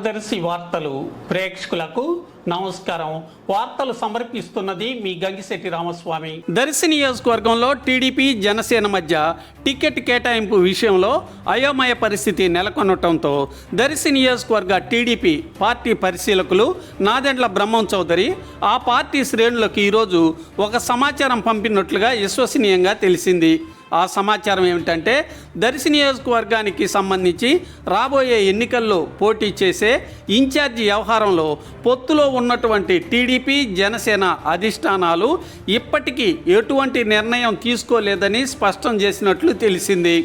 మన దర్శి వార్తలు ప్రేక్షకులకు నమస్కారం. వార్తలు సమర్పిస్తున్నది మీ గంగిశెట్టి రామస్వామి. దర్శి నియోజకవర్గంలో టీడీపీ జనసేన మధ్య టికెట్ కేటాయింపు విషయంలో అయోమయ పరిస్థితి నెలకొనటంతో దర్శి నియోజకవర్గ టీడీపీ పార్టీ పరిశీలకులు నాదెండ్ల బ్రహ్మం చౌదరి ఆ పార్టీ శ్రేణులకు ఈరోజు ఒక సమాచారం పంపినట్లుగా విశ్వసనీయంగా తెలిసింది. ఆ సమాచారం ఏమిటంటే దర్శి నియోజకవర్గానికి సంబంధించి రాబోయే ఎన్నికల్లో పోటీ చేసే ఇన్ఛార్జి వ్యవహారంలో పొత్తులో ఉన్నటువంటి టీడీపీ జనసేన అధిష్టానాలు ఇప్పటికీ ఎటువంటి నిర్ణయం తీసుకోలేదని స్పష్టం చేసినట్లు తెలిసింది.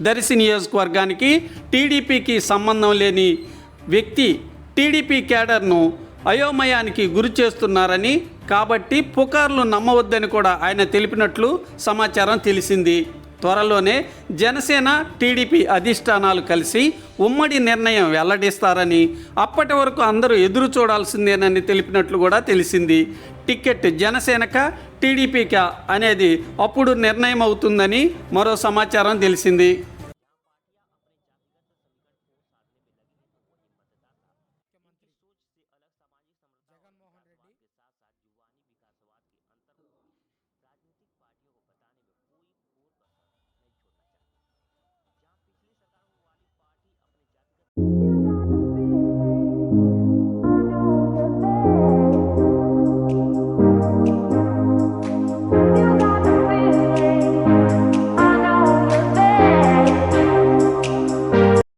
దర్శి నియోజకవర్గానికి టీడీపీకి సంబంధం లేని వ్యక్తి టీడీపీ క్యాడర్ను అయోమయానికి గురి చేస్తున్నారని కాబట్టి పుకార్లు నమ్మవద్దని కూడా ఆయన తెలిపినట్లు సమాచారం తెలిసింది. త్వరలోనే జనసేన టీడీపీ అధిష్టానాలు కలిసి ఉమ్మడి నిర్ణయం వెల్లడిస్తారని అప్పటి వరకు అందరూ ఎదురు చూడాల్సిందేనని తెలిపినట్లు కూడా తెలిసింది. టికెట్ జనసేనక టీడీపీక అనేది అప్పుడు నిర్ణయం అవుతుందని మరో సమాచారం తెలిసింది.